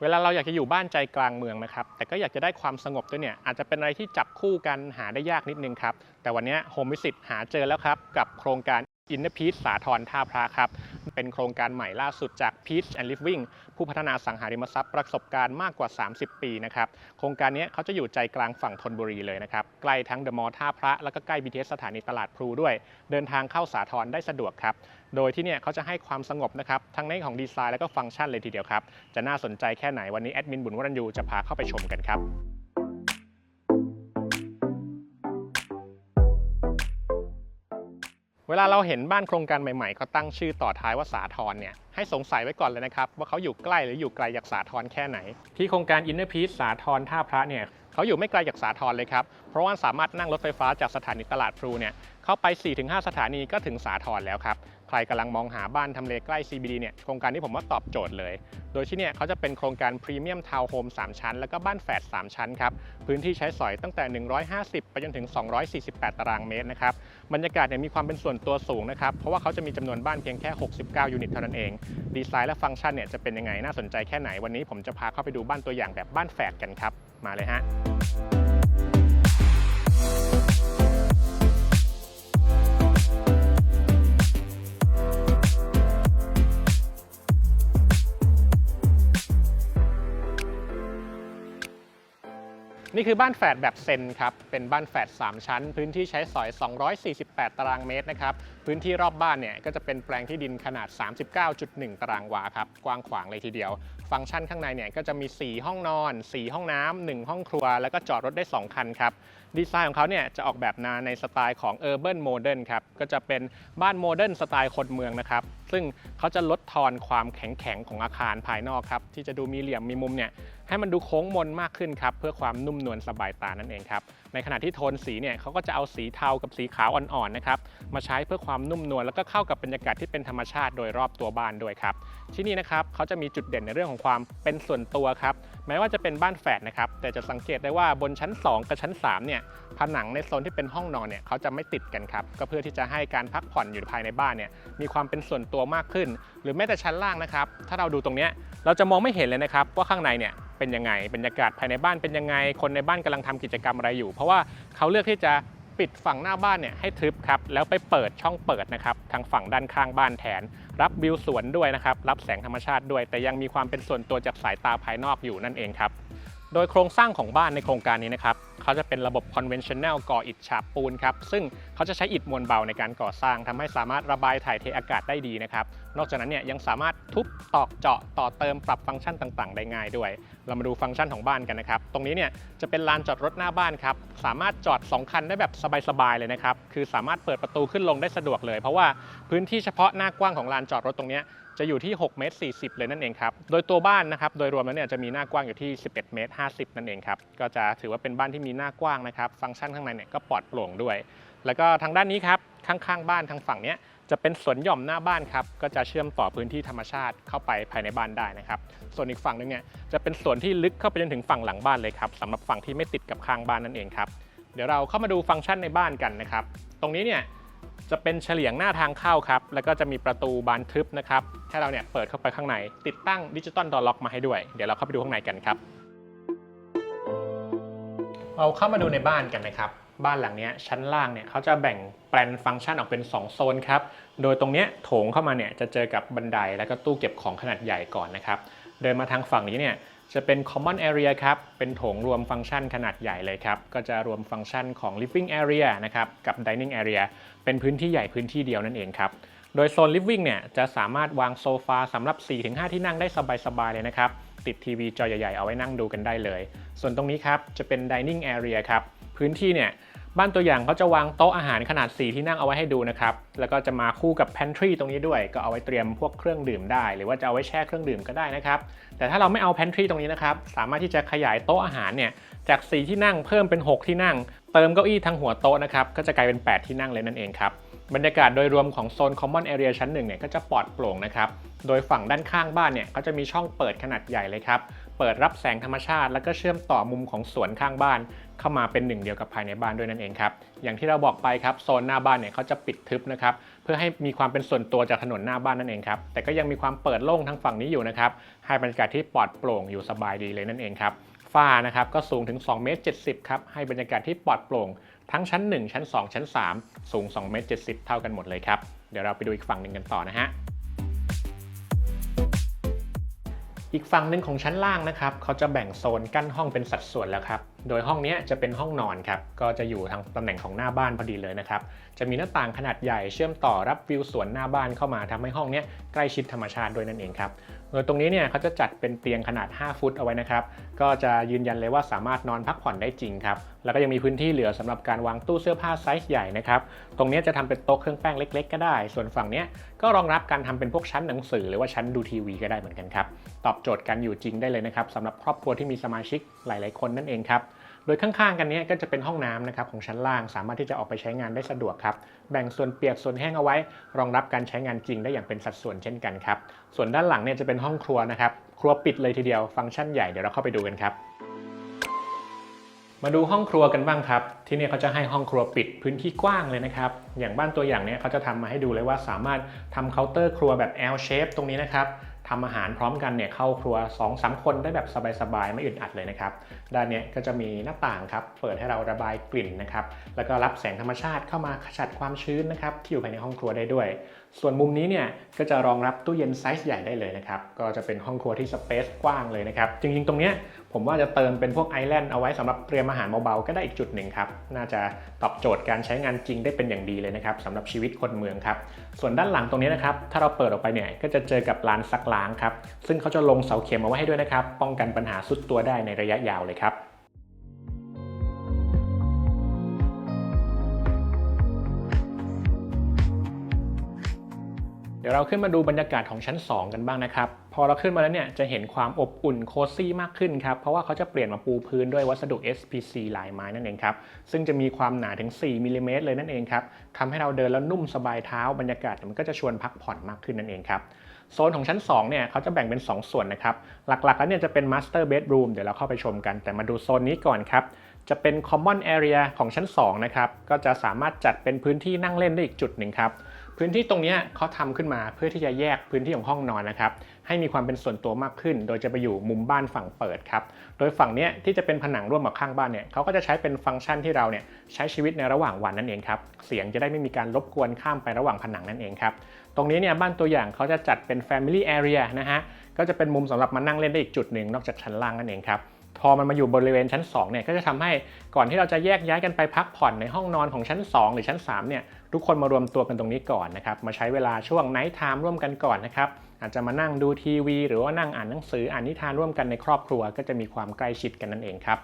เวลาเราอยากจะอยู่บ้านใจกลางเมืองนะครับ แต่ก็อยากจะได้ความสงบด้วยเนี่ย อาจจะเป็นอะไรที่จับคู่กันหาได้ยากนิดนึงครับ แต่วันนี้โฮมวิสิตหาเจอแล้วครับ กับโครงการ อินเนอร์พีซสาทรท่าพระครับ เป็นโครงการใหม่ล่าสุดจาก Peach and Living ผู้พัฒนาสังหาริมทรัพย์ประสบการณ์มากกว่า 30 ปีนะครับ โครงการนี้เขาจะอยู่ใจกลางฝั่งธนบุรีเลยนะครับ ใกล้ทั้งเดอะมอลล์ท่าพระ แล้วก็ใกล้ BTS สถานีตลาดพลูด้วย เดินทางเข้าสาทรได้สะดวกครับ โดยที่เนี่ยเขาจะให้ความสงบนะครับ ทั้งในของดีไซน์แล้วก็ฟังก์ชันเลยทีเดียวครับ จะน่าสนใจแค่ไหนวันนี้แอดมินบุญวรัญยูจะพาเข้าไปชมกันครับ เวลาเราเห็นบ้านโครงการใหม่ๆเขาตั้งชื่อต่อท้ายว่าสาทรเนี่ยให้สงสัยไว้ก่อนเลยนะครับ ว่าเขาอยู่ใกล้หรืออยู่ไกลจากสาทรแค่ไหน ที่โครงการอินเนอร์พีซสาทรท่าพระเนี่ยเขาอยู่ไม่ไกลจากสาทรเลยครับ เพราะว่าสามารถนั่งรถไฟฟ้าจากสถานีตลาดพลูเนี่ยเข้าไป 4-5 สถานีก็ถึงสาทรแล้วครับ ใครกำลังมองหาบ้านทำเลใกล้ CBD เนี่ยโครงการนี้ผมว่าตอบโจทย์เลย โดยที่เนี่ยเขาจะเป็นโครงการพรีเมียมทาวน์โฮม3ชั้น แล้วก็บ้านแฝด3ชั้นครับ พื้นที่ใช้สอยตั้งแต่ 150 ไปจนถึง 248 ตารางเมตรนะครับ บรรยากาศเนี่ยมีความเป็นส่วนตัวสูงนะครับ เพราะว่าเขาจะมีจำนวนบ้านเพียงแค่ 69 ยูนิตเท่านั้นเอง ดีไซน์และฟังก์ชันเนี่ยจะเป็นยังไงน่าสนใจแค่ไหนวันนี้ผมจะพาเข้าไปดูบ้านตัวอย่างแบบบ้านแฝดกันครับมาเลยฮะ นี่คือบ้านแฝดแบบเซนครับ เป็นบ้านแฝด3 ชั้น พื้นที่ใช้สอย 248 ตารางเมตรนะครับ พื้นที่รอบบ้านเนี่ยก็จะเป็นแปลงที่ดินขนาด 39.1 ตารางวาครับ กว้างขวางเลยทีเดียว ฟังก์ชันข้างในเนี่ยก็จะมี 4 ห้องนอน 4 ห้องน้ำ1ห้องครัว แล้วก็จอดรถได้ 2 คันครับ ดีไซน์ของเขาเนี่ยจะออกแบบนาในสไตล์ของ Urban Modern ครับ ก็จะเป็นบ้านโมเดิร์นสไตล์คนเมืองนะครับ ซึ่งเขาจะลดทอนความแข็งๆ ของอาคารภายนอกครับ ที่จะดูมีเหลี่ยมมีมุมเนี่ยให้มันดูโค้งมนมากขึ้นครับ เพื่อความนุ่มนวลสบายตานั่นเองครับ ในขณะที่โทนสีเนี่ยเขาก็จะเอาสีเทากับสีขาวอ่อนๆนะครับมาใช้เพื่อความนุ่มนวลแล้วก็เข้ากับบรรยากาศที่เป็นธรรมชาติโดยรอบตัวบ้านด้วยครับที่นี่นะครับเขาจะมีจุดเด่นในเรื่องของความเป็นส่วนตัวครับแม้ว่าจะเป็นบ้านแฝดนะครับแต่จะสังเกตได้ว่าบนชั้น 2 กับชั้น3เนี่ยผนังในโซนที่เป็นห้องนอนเนี่ยเขาจะไม่ติดกันครับก็เพื่อที่จะให้การพักผ่อนอยู่ภายในบ้านเนี่ยมีความเป็นส่วนตัวมากขึ้น หรือแม้แต่ชั้นล่างนะครับถ้าเราดูตรงเนี้ยเราจะมองไม่เห็นเลยนะครับว่าข้างในเนี่ย เป็นยังไงบรรยากาศภายในบ้านเป็นยังไง คนในบ้านกำลังทำกิจกรรมอะไรอยู่ เพราะว่าเขาเลือกที่จะปิดฝั่งหน้าบ้านเนี่ยให้ทึบครับแล้วไปเปิดช่องเปิดนะครับทางฝั่งด้านข้างบ้านแทน รับวิวสวนด้วยนะครับรับแสงธรรมชาติด้วย แต่ยังมีความเป็นส่วนตัวจากสายตาภายนอกอยู่นั่นเองครับ โดยโครงสร้างของบ้านในโครงการนี้นะครับเขาจะเป็นระบบ conventional ก่ออิฐฉาบปูนครับ ซึ่งเขาจะใช้อิฐมวลเบาในการก่อสร้างทำให้สามารถระบายถ่ายเทอากาศได้ดีนะครับ นอกจากนั้นเนี่ยยังสามารถทุบตอกเจาะต่อเติมปรับฟังก์ชันต่างๆ ได้ง่ายด้วย เรามาดูฟังก์ชันของบ้านกันนะครับ ตรงนี้เนี่ยจะเป็นลานจอดรถหน้าบ้านครับ สามารถจอด 2 คันได้แบบสบายๆเลยนะครับ คือสามารถเปิดประตูขึ้นลงได้สะดวกเลย เพราะว่าพื้นที่เฉพาะหน้ากว้างของลานจอดรถตรงเนี้ย จะอยู่ที่6เมตร40 เลยนั่นเองครับ โดยตัวบ้านนะครับ โดยรวมแล้วเนี่ยจะมีหน้ากว้างอยู่ที่ 11เมตร50 นั่นเองครับ ก็จะถือว่าเป็นบ้านที่มีหน้ากว้างนะครับ ฟังก์ชันข้างในเนี่ยก็ปลอดโปร่งด้วย แล้วก็ทางด้านนี้ครับ ข้างๆบ้านทางฝั่งเนี้ยจะเป็นสวนหย่อมหน้าบ้านครับ ก็จะเชื่อมต่อพื้นที่ธรรมชาติเข้าไปภายในบ้านได้นะครับ ส่วนอีกฝั่งนึงเนี่ยจะเป็นสวนที่ลึกเข้าไปจนถึงฝั่งหลังบ้านเลยครับสำหรับฝั่งที่ไม่ติดกับข้างบ้านนั่นเองครับ เดี๋ยวเราเข้ามาดูฟังก์ชันในบ้านกันนะครับ ตรงนี้เนี่ย จะเป็นเฉลียงหน้าทางเข้าครับ แล้วก็จะมีประตูบานทึบนะครับให้เราเนี่ยเปิดเข้าไปข้างใน ติดตั้งดิจิตอลดอล็อกมาให้ด้วย เดี๋ยวเราเข้าไปดูข้างในกันครับ เราเข้ามาดูในบ้านกันนะครับ บ้านหลังนี้ชั้นล่างเนี่ยเขาจะแบ่งแปลนฟังก์ชันออกเป็น 2 โซนครับ โดยตรงเนี้ยโถงเข้ามาเนี่ยจะเจอกับบันไดแล้วก็ตู้เก็บของขนาดใหญ่ก่อนนะครับ เดินมาทางฝั่งนี้เนี่ย จะเป็น common area ครับ เป็นโถงรวมฟังก์ชันขนาดใหญ่เลยครับ ก็จะรวมฟังก์ชันของ living area นะครับ กับ dining area เป็นพื้นที่ใหญ่พื้นที่เดียวนั่นเองครับ โดยโซน living เนี่ย จะสามารถวางโซฟาสำหรับ 4-5 ที่นั่งได้สบายๆเลยนะครับ ติดทีวีจอใหญ่ๆ เอาไว้นั่งดูกันได้เลย ส่วนตรงนี้ครับ จะเป็น dining area ครับ พื้นที่เนี่ย บ้านตัวอย่างเขาจะวางโต๊ะอาหารขนาด 4 ที่นั่งเอาไว้ให้ดูนะครับ แล้วก็จะมาคู่กับ pantry ตรงนี้ด้วย ก็เอาไว้เตรียมพวกเครื่องดื่มได้ หรือว่าจะเอาไว้แช่เครื่องดื่มก็ได้นะครับ แต่ถ้าเราไม่เอา pantry ตรงนี้นะครับ สามารถที่จะขยายโต๊ะอาหารเนี่ย จาก 4 ที่นั่งเพิ่มเป็น 6 ที่นั่ง เติมเก้าอี้ทางหัวโต๊ะนะครับ ก็จะกลายเป็น 8 ที่นั่งเลยนั่นเองครับบรรยากาศโดยรวมของโซน Common Area ชั้นหนึ่งเนี่ยก็จะปลอดโปร่งนะครับ โดยฝั่งด้านข้างบ้านเนี่ยก็จะมีช่องเปิดขนาดใหญ่เลยครับ เปิดรับแสงธรรมชาติ แล้วก็เชื่อมต่อมุมของสวนข้างบ้าน เข้ามาเป็นหนึ่งเดียวกับภายในบ้านด้วยนั่นเองครับอย่างที่เราบอกไปครับโซนหน้าบ้านเนี่ยเขาจะปิดทึบนะครับเพื่อให้มีความเป็นส่วนตัวจากถนนหน้าบ้านนั่นเองครับแต่ก็ยังมีความเปิดโล่งทั้งฝั่งนี้อยู่นะครับให้บรรยากาศที่ปลอดโปร่งอยู่สบายดีเลยนั่นเองครับฝ้านะครับก็สูงถึง2เมตร70ครับให้บรรยากาศที่ปลอดโปร่ง ทั้งชั้น 1 ชั้น 2 ชั้น 3 สูง2เมตร70 เท่ากันหมดเลยครับเดี๋ยวเราไปดูอีกฝั่งหนึ่งกันต่อนะฮะ อีกฝั่งหนึ่งของชั้นล่างนะครับเขาจะแบ่งโซนกั้นห้องเป็นสัดส่วนแล้วครับ โดยห้องนี้จะเป็นห้องนอนครับ ก็จะอยู่ทางตำแหน่งของหน้าบ้านพอดีเลยนะครับ จะมีหน้าต่างขนาดใหญ่เชื่อมต่อรับวิวสวนหน้าบ้านเข้ามาทำให้ห้องนี้ใกล้ชิดธรรมชาติด้วยนั่นเองครับ โดยตรงนี้เนี่ยเขาจะจัดเป็นเตียงขนาด 5 ฟุตเอาไว้นะครับ ก็จะยืนยันเลยว่าสามารถนอนพักผ่อนได้จริงครับ แล้วก็ยังมีพื้นที่เหลือสำหรับการวางตู้เสื้อผ้าไซส์ใหญ่นะครับ ตรงนี้จะทำเป็นโต๊ะเครื่องแป้งเล็ก ๆ ก็ได้ ส่วนฝั่งนี้ก็รองรับการทำเป็นพวกชั้นหนังสือ หรือว่าชั้นดูทีวีก็ได้เหมือนกันครับ ตอบโจทย์การอยู่จริงได้เลยนะครับสำหรับครอบครัวที่มีสมาชิกหลาย ๆ คนนั่นเองครับ โดยข้างๆกันนี้ก็จะเป็นห้องน้ำนะครับของชั้นล่างสามารถที่จะออกไปใช้งานได้สะดวกครับแบ่งส่วนเปียกส่วนแห้งเอาไว้ รองรับการใช้งานจริงได้อย่างเป็นสัดส่วนเช่นกันครับส่วนด้านหลังเนี่ยจะเป็นห้องครัวนะครับครัวปิดเลยทีเดียวฟังก์ชันใหญ่เดี๋ยวเราเข้าไปดูกันครับมาดูห้องครัวกันบ้างครับ ที่นี่เขาจะให้ห้องครัวปิดพื้นที่กว้างเลยนะครับ อย่างบ้านตัวอย่างเนี้ยเขาจะทำมาให้ดูเลยว่าสามารถทำเคาน์เตอร์ครัวแบบ L shape ตรงนี้นะครับ ทำอาหารพร้อมกันเนี่ยเข้าครัว2-3คนได้แบบสบายๆ ไม่อึดอัดเลยนะครับด้านนี้ก็จะมีหน้าต่างครับเปิดให้เราระบายกลิ่นนะครับแล้วก็รับแสงธรรมชาติเข้ามาขจัดความชื้นนะครับที่อยู่ภายในห้องครัวได้ด้วย ส่วนมุมนี้เนี่ยก็จะรองรับตู้เย็นไซส์ใหญ่ได้เลยนะครับ ก็จะเป็นห้องครัวที่สเปซกว้างเลยนะครับ จริงๆ ตรงเนี้ยผมว่าจะเติมเป็นพวกไอแลนด์เอาไว้สำหรับเตรียมอาหารเบาๆ ก็ได้อีกจุดหนึ่งครับ น่าจะตอบโจทย์การใช้งานจริงได้เป็นอย่างดีเลยนะครับสำหรับชีวิตคนเมืองครับ ส่วนด้านหลังตรงนี้นะครับ ถ้าเราเปิดออกไปเนี่ยก็จะเจอกับลานซักล้างครับ ซึ่งเขาจะลงเสาเข็มเอาไว้ให้ด้วยนะครับ ป้องกันปัญหาสุดตัวได้ในระยะยาวเลยครับ เดี๋ยวเราขึ้นมาดูบรรยากาศของชั้น 2 กันบ้างนะครับ พอเราขึ้นมาแล้วเนี่ยจะเห็นความอบอุ่นโคซี่มากขึ้นครับ เพราะว่าเขาจะเปลี่ยนมาปูพื้นด้วยวัสดุ SPC ลายไม้นั่นเองครับ ซึ่งจะมีความหนาถึง 4 มิลลิเมตรเลยนั่นเองครับทำให้เราเดินแล้วนุ่มสบายเท้าบรรยากาศมันก็จะชวนพักผ่อนมากขึ้นนั่นเองครับโซนของชั้น 2 เนี่ยเขาจะแบ่งเป็น 2 ส่วนนะครับ หลักๆ แล้วเนี่ยจะเป็น Master Bedroom เดี๋ยวเราเข้าไปชมกัน แต่มาดูโซนนี้ก่อนครับ จะเป็น Common Area ของชั้น 2 นะครับ ก็จะสามารถจัดเป็นพื้นที่นั่งเล่นได้อีกจุดหนึ่งครับ พื้นที่ตรงนี้เขาทำขึ้นมาเพื่อที่จะแยกพื้นที่ของห้องนอนนะครับให้มีความเป็นส่วนตัวมากขึ้น โดยจะไปอยู่มุมบ้านฝั่งเปิดครับโดยฝั่งนี้ที่จะเป็นผนังร่วมกับข้างบ้านเนี่ยเขาก็จะใช้เป็นฟังก์ชันที่เราเนี่ยใช้ชีวิตในระหว่างวันนั่นเองครับเสียงจะได้ไม่มีการรบกวนข้ามไประหว่างผนังนั่นเองครับตรงนี้เนี่ยบ้านตัวอย่างเขาจะจัดเป็น Family Area นะฮะก็จะเป็นมุมสำหรับมานั่งเล่นได้อีกจุดหนึ่งนอกจากชั้นล่างนั่นเองครับพอมันมาอยู่บริเวณชั้น2เนี่ยก็จะทำให้ก่อนที่เราจะแยกย้ายกันไปพักผ่อนในห้องนอนของชั้น 2 หรือชั้น3เนี่ย ทุกคนมารวมตัวกันตรงนี้ก่อนนะครับ มาใช้เวลาช่วงไนท์ไทม์ร่วมกันก่อนนะครับ อาจจะมานั่งดูทีวี หรือว่านั่งอ่านหนังสืออ่านนิทานร่วมกันในครอบครัว ก็จะมีความใกล้ชิดกันนั่นเองครับ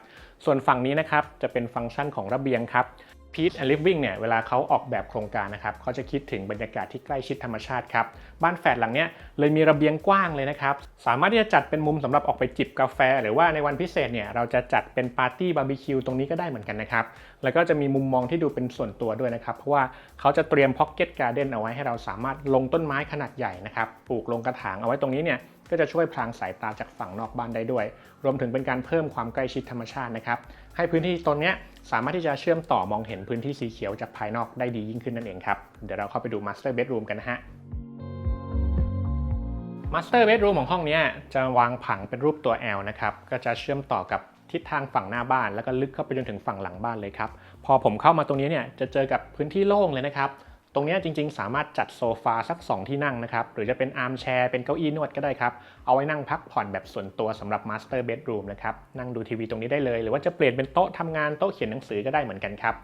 ส่วนฝั่งนี้นะครับจะเป็นฟังก์ชันของระเบียงครับ Peace and Living เนี่ยเวลาเขาออกแบบโครงการนะครับเขาจะคิดถึงบรรยากาศที่ใกล้ชิดธรรมชาติครับบ้านแฝดหลังเนี้ยเลยมีระเบียงกว้างเลยนะครับสามารถที่จะจัดเป็นมุมสำหรับออกไปจิบกาแฟ หรือว่าในวันพิเศษเนี่ยเราจะจัดเป็นปาร์ตี้บาร์บีคิวตรงนี้ก็ได้เหมือนกันนะครับแล้วก็จะมีมุมมองที่ดูเป็นส่วนตัวด้วยนะครับเพราะว่าเขาจะเตรียมพ็อกเก็ตการ์เด้นเอาไว้ให้เราสามารถลงต้นไม้ขนาดใหญ่นะครับปลูกลงกระถางเอาไว้ตรงนี้เนี่ย ก็จะช่วยพรางสายตาจากฝั่งนอกบ้านได้ด้วย รวมถึงเป็นการเพิ่มความใกล้ชิดธรรมชาตินะครับให้พื้นที่ตรงเนี้ยสามารถที่จะเชื่อมต่อมองเห็นพื้นที่สีเขียวจากภายนอกได้ดียิ่งขึ้นนั่นเองครับเดี๋ยวเราเข้าไปดู Master Bedroom กันนะฮะ Master Bedroom ของห้องนี้จะวางผังเป็นรูปตัว L นะครับ ก็จะเชื่อมต่อกับทิศทางฝั่งหน้าบ้าน แล้วก็ลึกเข้าไปจนถึงฝั่งหลังบ้านเลยครับ พอผมเข้ามาตรงนี้เนี่ยจะเจอกับพื้นที่โล่งเลยนะครับ ตรงนี้จริงๆ สามารถจัดโซฟาสัก 2 ที่นั่งนะครับ หรือจะเป็นอาร์มแชร์ เป็นเก้าอี้นวดก็ได้ครับ เอาไว้นั่งพักผ่อนแบบส่วนตัวสำหรับ Master Bedroom นะครับ นั่งดูทีวีตรงนี้ได้เลย หรือว่าจะเปลี่ยนเป็นโต๊ะทำงานโต๊ะเขียนหนังสือก็ได้เหมือนกันครับ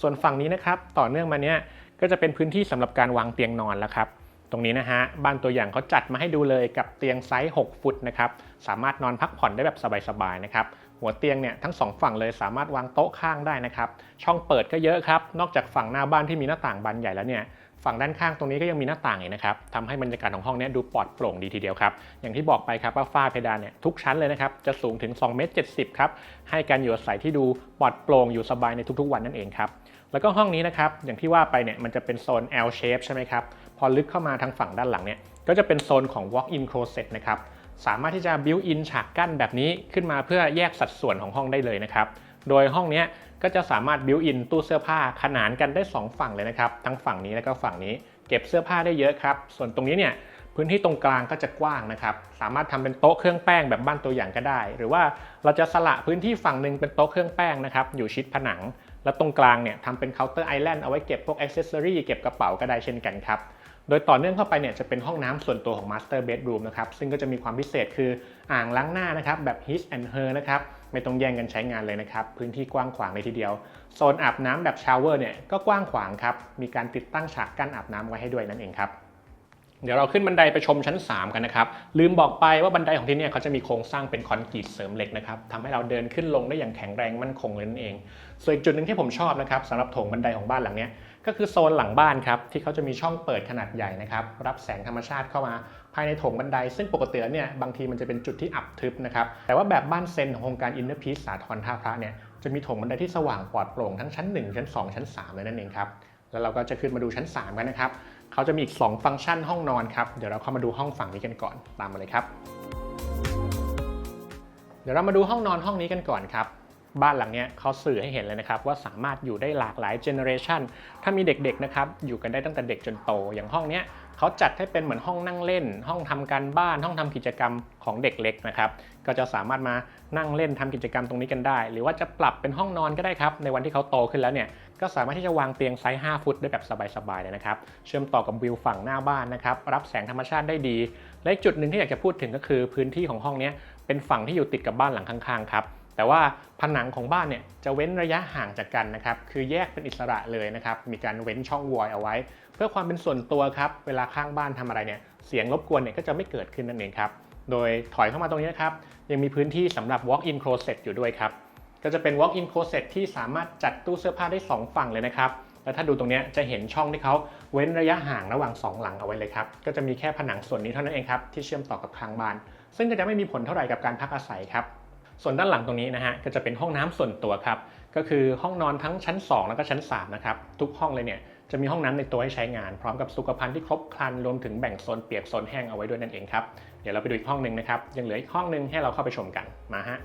ส่วนฝั่งนี้นะครับ ต่อเนื่องมาเนี้ยก็จะเป็นพื้นที่สำหรับการวางเตียงนอนแล้วครับตรงนี้นะฮะบ้านตัวอย่างเขาจัดมาให้ดูเลยกับเตียงไซส์ 6 ฟุตนะครับ สามารถนอนพักผ่อนได้แบบสบายๆนะครับ หัวเตียงเนี่ยทั้งสองฝั่งเลยสามารถวางโต๊ะข้างได้นะครับ ช่องเปิดก็เยอะครับ นอกจากฝั่งหน้าบ้านที่มีหน้าต่างบานใหญ่แล้วเนี่ยฝั่งด้านข้างตรงนี้ก็ยังมีหน้าต่างอีกนะครับทำให้บรรยากาศของห้องนี้ดูปลอดโปร่งดีทีเดียวครับ อย่างที่บอกไปครับว่าฝ้าเพดานเนี่ยทุกชั้นเลยนะครับ จะสูงถึง2เมตร70ครับ ให้การอยู่อาศัยที่ดูปลอดโปร่งอยู่สบายในทุกๆ วันนั่นเองครับ แล้วก็ห้องนี้นะครับ อย่างที่ว่าไปเนี่ยมันจะเป็นโซน L shape ใช่ไหมครับ พอลึกเข้ามาทางฝั่งด้านหลังเนี่ย ก็จะเป็นโซนของ walk-in closet นะครับ สามารถที่จะ built in ฉากกั้นแบบนี้ขึ้นมาเพื่อแยกสัดส่วนของห้องได้เลยนะครับ โดยห้องนี้ก็จะสามารถ built in ตู้เสื้อผ้าขนานกันได้ 2 ฝั่งเลยนะครับ ทั้งฝั่งนี้แล้วก็ฝั่งนี้ เก็บเสื้อผ้าได้เยอะครับ ส่วนตรงนี้เนี่ยพื้นที่ตรงกลางก็จะกว้างนะครับ สามารถทำเป็นโต๊ะเครื่องแป้งแบบบ้านตัวอย่างก็ได้ หรือว่าเราจะสละพื้นที่ฝั่งหนึ่งเป็นโต๊ะเครื่องแป้งนะครับ อยู่ชิดผนัง แล้วตรงกลางเนี่ยทำเป็นเคาน์เตอร์ไอแลนด์เอาไว้เก็บพวกอ c เซสซอรี่เก็บกระเป๋าก็ได้เช่นกันครับ โดยต่อเนื่องเข้าไปเนี่ยจะเป็นห้องน้ำส่วนตัวของ Master Bedroom นะครับ ซึ่งก็จะมีความพิเศษคืออ่างล้างหน้านะครับ แบบ His and Her นะครับ ไม่ต้องแย่งกันใช้งานเลยนะครับ พื้นที่กว้างขวางเลยทีเดียว โซนอาบน้ำแบบชาวเวอร์เนี่ยก็กว้างขวางครับ มีการติดตั้งฉากกั้นอาบน้ำไว้ให้ด้วยนั่นเองครับเดี๋ยวเราขึ้นบันไดไปชมชั้น 3 กันนะครับ ลืมบอกไปว่าบันไดของที่เนี่ยเขาจะมีโครงสร้างเป็นคอนกรีตเสริมเหล็กนะครับทำให้เราเดินขึ้นลงได้อย่างแข็งแรงมั่นคงเลยนั่นเอง ส่วนอีกจุดหนึ่งที่ผมชอบนะครับสำหรับโถงบันไดของบ้านหลังนี้ ก็คือโซนหลังบ้านครับที่เขาจะมีช่องเปิดขนาดใหญ่นะครับรับแสงธรรมชาติเข้ามาภายในโถงบันได ซึ่งปกติแล้วเนี่ยบางทีมันจะเป็นจุดที่อับทึบนะครับแต่ว่าแบบบ้านเซนของโครงการอินเนอร์พีซสาทรท่าพระเนี่ยจะมีโถงบันไดที่สว่างปลอดโปร่งทั้งชั้น 1 ชั้น 2 ชั้น 3 เลยนั่นเองครับแล้วเราก็จะขึ้นมาดูชั้น 3 กันนะครับเขาจะมีอีก 2 ฟังก์ชันห้องนอนครับเดี๋ยวเราเข้ามาดูห้องฝั่งนี้กันก่อนตามมาเลยครับ เดี๋ยวเรามาดูห้องนอนห้องนี้กันก่อนครับ บ้านหลังเนี้ยเขาสื่อให้เห็นเลยนะครับว่าสามารถอยู่ได้หลากหลายเจเนอเรชันถ้ามีเด็กๆนะครับอยู่กันได้ตั้งแต่เด็กจนโต อย่างห้องเนี้ยเขาจัดให้เป็นเหมือนห้องนั่งเล่น ห้องทำการบ้าน ห้องทำกิจกรรมของเด็กเล็กนะครับก็จะสามารถมานั่งเล่นทำกิจกรรมตรงนี้กันได้ หรือว่าจะปรับเป็นห้องนอนก็ได้ครับในวันที่เขาโตขึ้นแล้วเนี่ยก็สามารถที่จะวางเตียงไซส์ 5 ฟุตได้แบบสบายๆเลยนะครับเชื่อมต่อกับวิวฝั่งหน้าบ้านนะครับรับแสงธรรมชาติได้ดี และอีกจุดหนึ่งที่อยากจะพูดถึงก็คือพื้นที่ของห้องเนี้ยเป็นฝั่งที่อยู่ติดกับบ้านหลังข้างๆครับ แต่ว่าผนังของบ้านเนี่ยจะเว้นระยะห่างจากกันนะครับ คือแยกเป็นอิสระเลยนะครับ มีการเว้นช่องวอยเอาไว้ เพื่อความเป็นส่วนตัวครับ เวลาข้างบ้านทำอะไรเนี่ย เสียงรบกวนเนี่ยก็จะไม่เกิดขึ้นนั่นเองครับ โดยถอยเข้ามาตรงนี้นะครับ ยังมีพื้นที่สำหรับ walk-in closet อยู่ด้วยครับ ก็จะเป็น walk-in closet ที่สามารถจัดตู้เสื้อผ้าได้ 2 ฝั่งเลยนะครับ และถ้าดูตรงนี้จะเห็นช่องที่เขาเว้นระยะห่างระหว่าง 2 หลังเอาไว้เลยครับ ก็จะมีแค่ผนังส่วนนี้เท่านั้นเองครับที่เชื่อมต่อกับข้างบ้าน ซึ่งก็จะไม่มีผลเท่าไหร่กับการพักอาศัยครับ ส่วนด้านหลังตรงนี้นะฮะก็จะเป็นห้องน้ำส่วนตัวครับก็คือห้องนอนทั้งชั้น 2 แล้วก็ชั้น3นะครับทุกห้องเลยเนี่ยจะมีห้องน้ำในตัวให้ใช้งาน พร้อมกับสุขภัณฑ์ที่ครบครันรวมถึงแบ่งโซนเปียกโซนแห้งเอาไว้ด้วยนั่นเองครับเดี๋ยวเราไปดูอีกห้องหนึ่งนะครับยังเหลืออีกห้องหนึ่งให้เราเข้าไปชมกันมาฮะ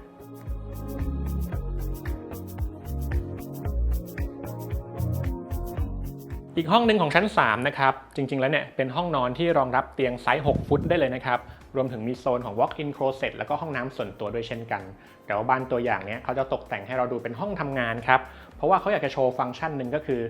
อีกห้องหนึ่งของชั้น3นะครับจริงๆแล้วเนี่ยเป็นห้องนอนที่รองรับเตียงไซส์ 6 ฟุตได้เลยนะครับ รวมถึงมีโซนของ walk-in closet แล้วก็ห้องน้ำส่วนตัวด้วยเช่นกัน แต่ว่าบ้านตัวอย่างเนี้ยเขาจะตกแต่งให้เราดูเป็นห้องทำงานครับ เพราะว่าเขาอยากจะโชว์ฟังก์ชันหนึ่งก็คือ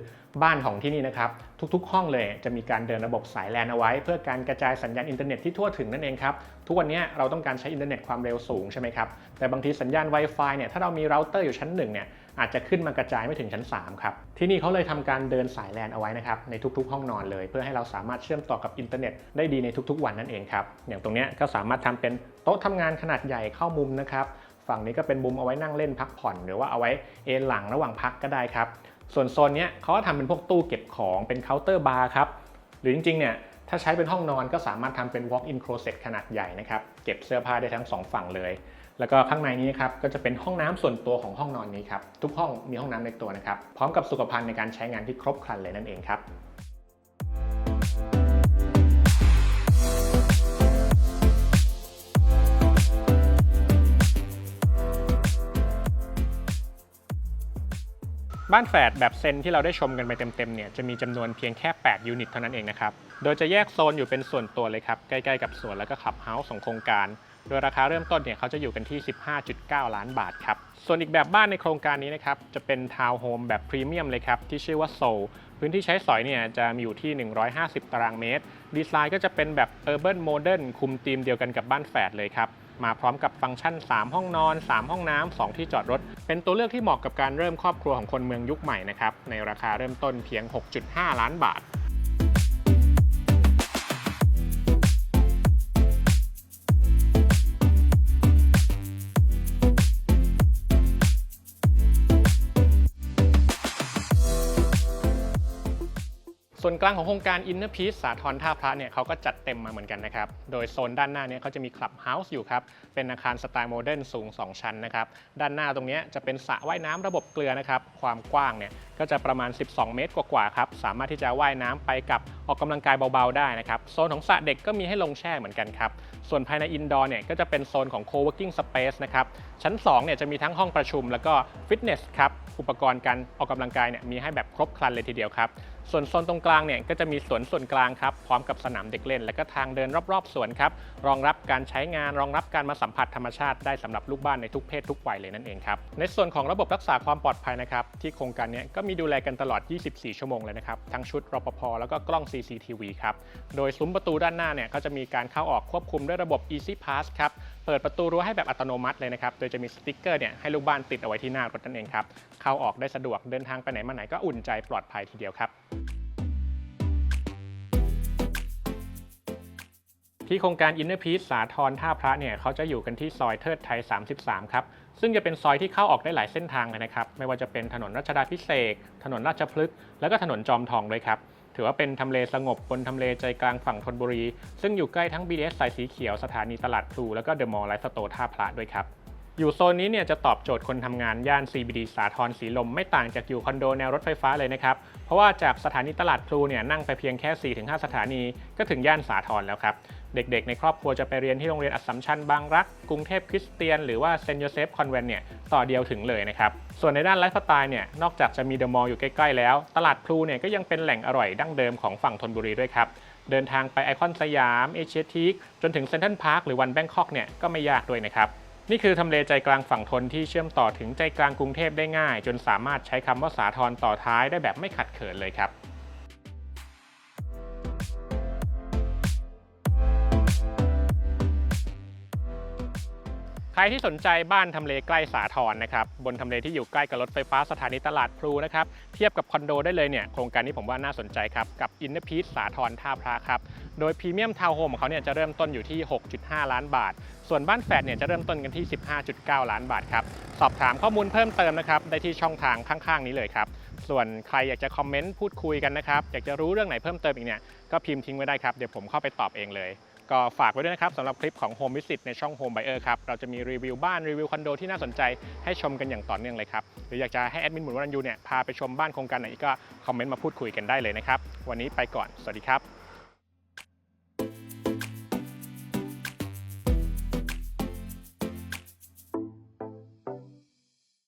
บ้านของที่นี่นะครับ ทุกๆ ห้องเลยจะมีการเดินระบบสายแลนเอาไว้ เพื่อการกระจายสัญญาณอินเทอร์เน็ตที่ทั่วถึงนั่นเองครับ ทุกวันนี้เราต้องการใช้อินเทอร์เน็ตความเร็วสูงใช่ไหมครับแต่บางทีสัญญาณ Wi-Fi เนี่ยถ้าเรามีเราเตอร์อยู่ชั้นหนึ่งเนี่ย อาจจะขึ้นมากระจายไม่ถึงชั้น 3 ครับ ที่นี่เขาเลยทำการเดินสายแลนเอาไว้นะครับในทุกๆ ห้องนอนเลย เพื่อให้เราสามารถเชื่อมต่อกับอินเทอร์เน็ตได้ดีในทุกๆ วันนั่นเองครับ อย่างตรงนี้ก็สามารถทำเป็นโต๊ะทำงานขนาดใหญ่เข้ามุมนะครับฝั่งนี้ก็เป็นมุมเอาไว้นั่งเล่นพักผ่อน หรือว่าเอาไว้เอนหลังระหว่างพักก็ได้ครับ ส่วนโซนนี้เขาก็ทำเป็นพวกตู้เก็บของเป็นเคาน์เตอร์บาร์ครับหรือจริงๆเนี่ยถ้าใช้เป็นห้องนอนก็สามารถทำเป็น walk-in closet ขนาดใหญ่นะครับเก็บเสื้อผ้าได้ทั้งสองฝั่งเลย แล้วก็ข้างในนี้นะครับก็จะเป็นห้องน้ำส่วนตัวของห้องนอนนี้ครับทุกห้องมีห้องน้ำในตัวนะครับพร้อมกับสุขภัณฑ์ในการใช้งานที่ครบครันเลยนั่นเองครับบ้านแฝดแบบเซนที่เราได้ชมกันไปเต็มๆเนี่ยจะมีจำนวนเพียงแค่ 8 ยูนิตเท่านั้นเองนะครับ โดยจะแยกโซนอยู่เป็นส่วนตัวเลยครับ ใกล้ๆกับสวนแล้วก็ขับเฮาส์ของโครงการ โดยราคาเริ่มต้นเนี่ยเขาจะอยู่กันที่ 15.9 ล้านบาทครับ ส่วนอีกแบบบ้านในโครงการนี้นะครับจะเป็นทาวน์โฮมแบบพรีเมียมเลยครับที่ชื่อว่าโซลพื้นที่ใช้สอยเนี่ยจะมีอยู่ที่ 150 ตารางเมตร ดีไซน์ก็จะเป็นแบบ Urban Modern คุมธีมเดียวกันกับบ้านแฝดเลยครับมาพร้อมกับฟังก์ชัน 3 ห้องนอน 3 ห้องน้ำ2ที่จอดรถ เป็นตัวเลือกที่เหมาะกับการเริ่มครอบครัวของคนเมืองยุคใหม่นะครับในราคาเริ่มต้นเพียง 6.5 ล้านบาท วนกลางของโครงการ Inner Peace สาทรท่าพระเนี่ยเขาก็จัดเต็มมาเหมือนกันนะครับ โดยโซนด้านหน้าเนี่ยเขาจะมีคลับเฮาส์อยู่ครับ เป็นอาคารสไตล์โมเดิร์นสูง 2 ชั้นนะครับ ด้านหน้าตรงนี้จะเป็นสระว่ายน้ำระบบเกลือนะครับ ความกว้างเนี่ยก็จะประมาณ 12 เมตรกว่าๆครับ สามารถที่จะว่ายน้ำไปกับออกกำลังกายเบาๆได้นะครับ โซนของสระเด็กก็มีให้ลงแช่เหมือนกันครับ ส่วนภายในอินดอร์เนี่ยก็จะเป็นโซนของ co-working space นะครับ ชั้น2เนี่ยจะมีทั้งห้องประชุมแล้วก็ฟิตเนสครับ อุปกรณ์การออกกำลังกายเนี่ยมีให้แบบครบครันเลยทีเดียวครับ ส่วนโซนตรงกลางเนี่ยก็จะมีสวนส่วนกลางครับพร้อมกับสนามเด็กเล่น และก็ทางเดินรอบๆสวนครับรองรับการใช้งานรองรับการมาสัมผัสธรรมชาติได้สำหรับลูกบ้านในทุกเพศทุกวัยเลยนั่นเองครับในส่วนของระบบรักษาความปลอดภัยนะครับที่โครงการเนี้ก็มีดูแลกันตลอด 24 ชั่วโมงเลยนะครับทั้งชุดรปภแล้วก็กล้อง CCTV ครับโดยซุ้มประตูด้านหน้าเนี่ยก็จะมีการเข้าออกควบคุมด้วยระบบ Easy Pass ครับ เปิดประตูรั้วให้แบบอัตโนมัติเลยนะครับ โดยจะมีสติ๊กเกอร์เนี่ยให้ลูกบ้านติดเอาไว้ที่หน้ารถนั่นเองครับ เข้าออกได้สะดวกเดินทางไปไหนมาไหนก็อุ่นใจปลอดภัยทีเดียวครับ ที่โครงการ Inner Peace สาทรท่าพระเนี่ยเขาจะอยู่กันที่ซอยเทิดไทย 33 ครับ ซึ่งจะเป็นซอยที่เข้าออกได้หลายเส้นทางเลยนะครับ ไม่ว่าจะเป็นถนนรัชดาพิเศษ ถนนราชพฤกษ์ แล้วก็ถนนจอมทองด้วยครับ ถือว่าเป็นทำเลสงบบนทำเลใจกลางฝั่งธนบุรี ซึ่งอยู่ใกล้ทั้ง BTS สายสีเขียวสถานีตลาดพลูแล้วก็เดอะมอลล์ไลฟ์สโตร์ท่าพระด้วยครับอยู่โซนนี้เนี่ยจะตอบโจทย์คนทำงานย่าน CBD สาทรสีลมไม่ต่างจากอยู่คอนโดแนวรถไฟฟ้าเลยนะครับ เพราะว่าจากสถานีตลาดพลูเนี่ยนั่งไปเพียงแค่ 4-5 สถานีก็ถึงย่านสาทรแล้วครับ เด็กๆ ในครอบครัวจะไปเรียนที่โรงเรียนอัสสัมชัญบางรัก กรุงเทพคริสเตียน หรือว่าเซนต์โยเซฟคอนแวนเนี่ยต่อเดียวถึงเลยนะครับ ส่วนในด้านไลฟ์สไตล์เนี่ยนอกจากจะมีเดอะมอลล์อยู่ใกล้ๆแล้ว ตลาดพลูเนี่ยก็ยังเป็นแหล่งอร่อยดั้งเดิมของฝั่งธนบุรีด้วยครับเดินทางไปไอคอนสยามเอเชียทีคจนถึงเซ็นทรัลพาร์คหรือวันแบงคอกเนี่ยก็ไม่ยากด้วยนะครับนี่คือทำเลใจกลางฝั่งทนที่เชื่อมต่อถึงใจกลางกรุงเทพได้ง่าย จนสามารถใช้คำว่าสาทรต่อท้ายได้แบบไม่ขัดเขินเลยครับ ใครที่สนใจบ้านทำเลใกล้สาทรนะครับ บนทำเลที่อยู่ใกล้กับรถไฟฟ้าสถานีตลาดพลูนะครับ เทียบกับคอนโดได้เลยเนี่ย โครงการนี้ผมว่าน่าสนใจครับ กับ Inner Peace สาทรท่าพระครับ โดยพรีเมียมทาวน์โฮมของเขาเนี่ยจะเริ่มต้นอยู่ที่ 6.5 ล้านบาท ส่วนบ้านแฝดเนี่ยจะเริ่มต้นกันที่ 15.9 ล้านบาทครับ สอบถามข้อมูลเพิ่มเติมนะครับได้ที่ช่องทางข้างๆ นี้เลยครับส่วนใครอยากจะคอมเมนต์พูดคุยกันนะครับ อยากจะรู้เรื่องไหนเพิ่มเติมอีกเนี่ย ก็พิมพ์ทิ้งไว้ได้ครับ เดี๋ยวผมเข้าไปตอบเองเลย ก็ฝากไว้ด้วยนะครับสำหรับคลิปของ Home Visit ในช่อง Home Buyer ครับ เราจะมีรีวิวบ้านรีวิวคอนโดที่น่าสนใจให้ชมกันอย่างต่อเนื่องเลยครับ หรืออยากจะให้แอดมินหมุนวรันยูเนี่ยพาไปชมบ้านโครงการไหนก็คอมเมนต์มาพูดคุยกันได้เลยนะครับ วันนี้ไปก่อน สวัสดีครับ